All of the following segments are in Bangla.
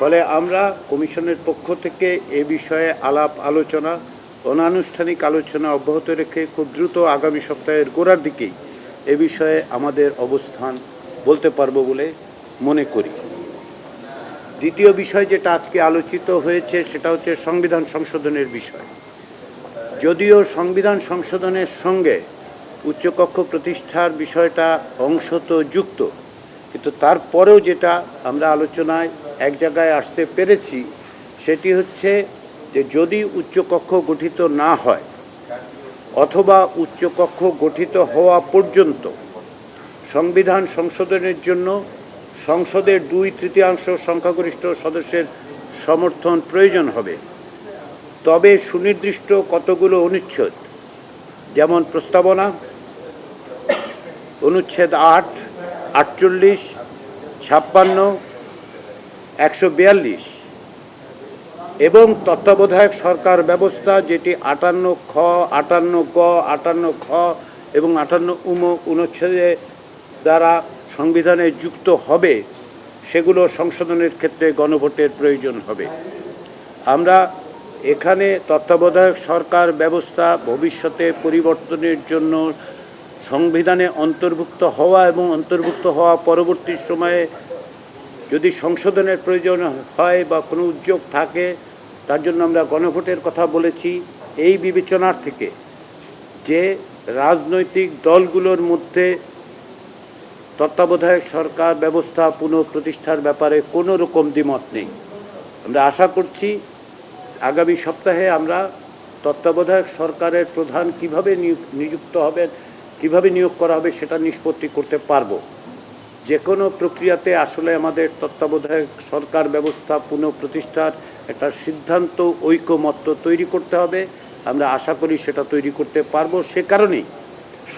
ফলে আমরা কমিশনের পক্ষ থেকে এ বিষয়ে আলাপ আলোচনা, অনানুষ্ঠানিক আলোচনা অব্যাহত রেখে খুব দ্রুত আগামী সপ্তাহের গোড়ার দিকেই এ বিষয়ে আমাদের অবস্থান বলতে পারব বলে মনে করি। দ্বিতীয় বিষয় যেটা আজকে আলোচিত হয়েছে সেটা হচ্ছে সংবিধান সংশোধনের বিষয়। যদিও সংবিধান সংশোধনের সঙ্গে উচ্চকক্ষ প্রতিষ্ঠার বিষয়টা অংশত যুক্ত কিন্তু তারপরেও যেটা আমরা আলোচনায় এক জায়গায় আসতে পেরেছি, সেটি হচ্ছে যে যদি উচ্চকক্ষ গঠিত না হয় অথবা উচ্চকক্ষ গঠিত হওয়া পর্যন্ত সংবিধান সংশোধনের জন্য সংসদের দুই তৃতীয়াংশ সংখ্যাগরিষ্ঠ সদস্যের সমর্থন প্রয়োজন হবে, তবে সুনির্দিষ্ট কতগুলো অনুচ্ছেদ? যেমন প্রস্তাবনা, অনুচ্ছেদ আট আটচল্লিশ, ছাপ্পান্ন, একশো বিয়াল্লিশ। এবং তত্ত্বাবধায়ক সরকার ব্যবস্থা যেটি আটান্ন খ, আটান্ন ক আটান্ন খ এবং আটান্ন উম অনুচ্ছেদে দ্বারা সংবিধানে যুক্ত হবে, সেগুলো সংশোধনের ক্ষেত্রে গণভোটের প্রয়োজন হবে। আমরা এখানে তত্ত্বাবধায়ক সরকার ব্যবস্থা ভবিষ্যতে পরিবর্তনের জন্য সংবিধানে অন্তর্ভুক্ত হওয়া এবং অন্তর্ভুক্ত হওয়া পরবর্তী সময়ে যদি সংশোধনের প্রয়োজন হয় বা কোনো উদ্যোগ থাকে, তার জন্য আমরা গণভোটের কথা বলেছি। এই বিবেচনার থেকে যে রাজনৈতিক দলগুলোর মধ্যে তত্ত্বাবধায়ক সরকার ব্যবস্থা পুনঃপ্রতিষ্ঠার ব্যাপারে কোনো রকম দ্বিমত নেই। আমরা আশা করছি আগামী সপ্তাহে আমরা তত্ত্বাবধায়ক সরকারের প্রধান কীভাবে নিযুক্ত হবেন কীভাবে নিয়োগ করা হবে সেটা নিষ্পত্তি করতে পারব। যে কোনো প্রক্রিয়াতে আসলে আমাদের তত্ত্বাবধায়ক সরকার ব্যবস্থা, পুনঃপ্রতিষ্ঠার একটা সিদ্ধান্ত, ঐকমত্য তৈরি করতে হবে। আমরা আশা করি সেটা তৈরি করতে পারব। সে কারণেই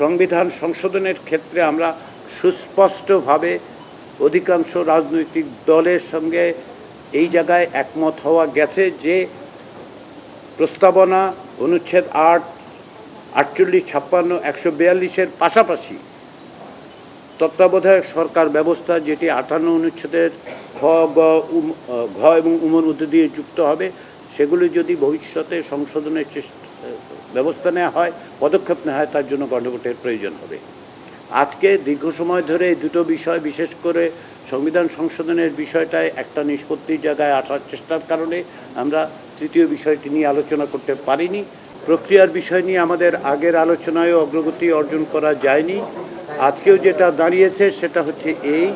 সংবিধান সংশোধনের ক্ষেত্রে আমরা সুস্পষ্টভাবে অধিকাংশ রাজনৈতিক দলের সঙ্গে এই জায়গায় একমত হওয়া গেছে যে প্রস্তাবনা, অনুচ্ছেদ আট আটচল্লিশ ছাপ্পান্ন একশো বিয়াল্লিশের পাশাপাশি তত্ত্বাবধায়ক সরকার ব্যবস্থা যেটি আটান্ন অনুচ্ছেদের খ গ উম, ঘ এবং উমর মধ্যে দিয়ে যুক্ত হবে সেগুলি যদি ভবিষ্যতে সংশোধনের চেষ্টা ব্যবস্থা নেওয়া হয় পদক্ষেপ নেওয়া হয় তার জন্য গণভোটের প্রয়োজন হবে। আজকে দীর্ঘ সময় ধরে দুটো বিষয় বিশেষ করে সংবিধান সংশোধনের বিষয়টায় একটা নিষ্পত্তির জায়গায় আসার চেষ্টার কারণে আমরা তৃতীয় বিষয়টি নিয়ে আলোচনা করতে পারিনি। প্রক্রিয়ার বিষয় নিয়ে আমাদের আগের আলোচনায়ও অগ্রগতি অর্জন করা যায়নি। আজকেও যেটা দাঁড়িয়েছে সেটা হচ্ছে এই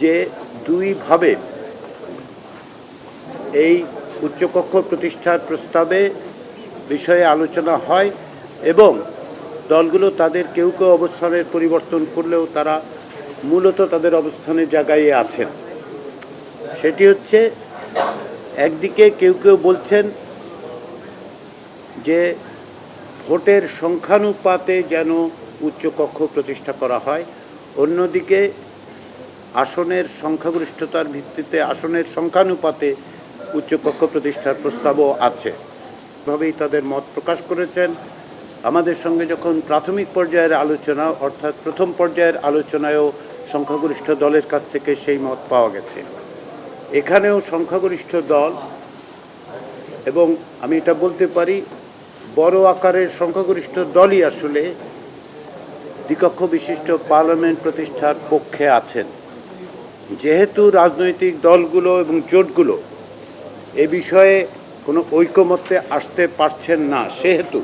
যে দুইভাবে এই উচ্চকক্ষ প্রতিষ্ঠার প্রস্তাবে বিষয়ে আলোচনা হয় এবং দলগুলো তাদের কেউ কেউ অবস্থানের পরিবর্তন করলেও তারা মূলত তাদের অবস্থানের জায়গায় আছেন। সেটি হচ্ছে একদিকে কেউ কেউ বলছেন যে ভোটের সংখ্যানুপাতে যেন উচ্চকক্ষ প্রতিষ্ঠা করা হয়, অন্যদিকে আসনের সংখ্যাগরিষ্ঠতার ভিত্তিতে আসনের সংখ্যানুপাতে উচ্চকক্ষ প্রতিষ্ঠার প্রস্তাবও আছে। ভাবেই তাদের মত প্রকাশ করেছেন। আমাদের সঙ্গে যখন প্রাথমিক পর্যায়ের আলোচনা, অর্থাৎ প্রথম পর্যায়ের আলোচনায়ও সংখ্যাগরিষ্ঠ দলের কাছ থেকে সেই মত পাওয়া গেছে। এখানেও সংখ্যাগরিষ্ঠ দল, এবং আমি এটা বলতে পারি বড় আকারের সংখ্যাগরিষ্ঠ দলই আসলে দ্বিকক্ষ বিশিষ্ট পার্লামেন্ট প্রতিষ্ঠার পক্ষে আছেন। যেহেতু রাজনৈতিক দলগুলো এবং জোটগুলো এ বিষয়ে কোনো ঐকমত্যে আসতে পারছেন না, সেহেতু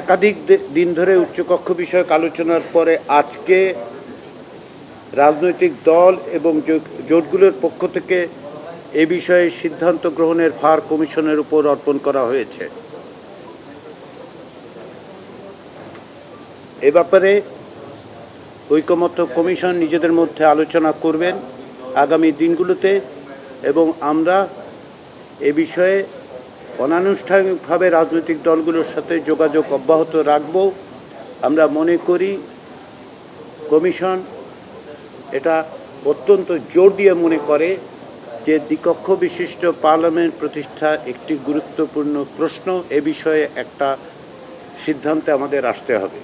একাধিক দিন ধরে উচ্চকক্ষ বিষয়ক আলোচনার পরে আজকে রাজনৈতিক দল এবং জোটগুলোর পক্ষ থেকে এ বিষয়ে সিদ্ধান্ত গ্রহণের ভার কমিশনের উপর অর্পণ করা হয়েছে। এ ব্যাপারে ঐকমত্য কমিশন নিজেদের মধ্যে আলোচনা করবেন আগামী দিনগুলোতে এবং আমরা এ বিষয়ে অনানুষ্ঠানিকভাবে রাজনৈতিক দলগুলোর সাথে যোগাযোগ অব্যাহত রাখব। আমরা মনে করি কমিশন এটা অত্যন্ত জোর দিয়ে মনে করে যে দ্বিকক্ষ বিশিষ্ট পার্লামেন্ট প্রতিষ্ঠা একটি গুরুত্বপূর্ণ প্রশ্ন, এ বিষয়ে একটা সিদ্ধান্তে আমাদের আসতে হবে।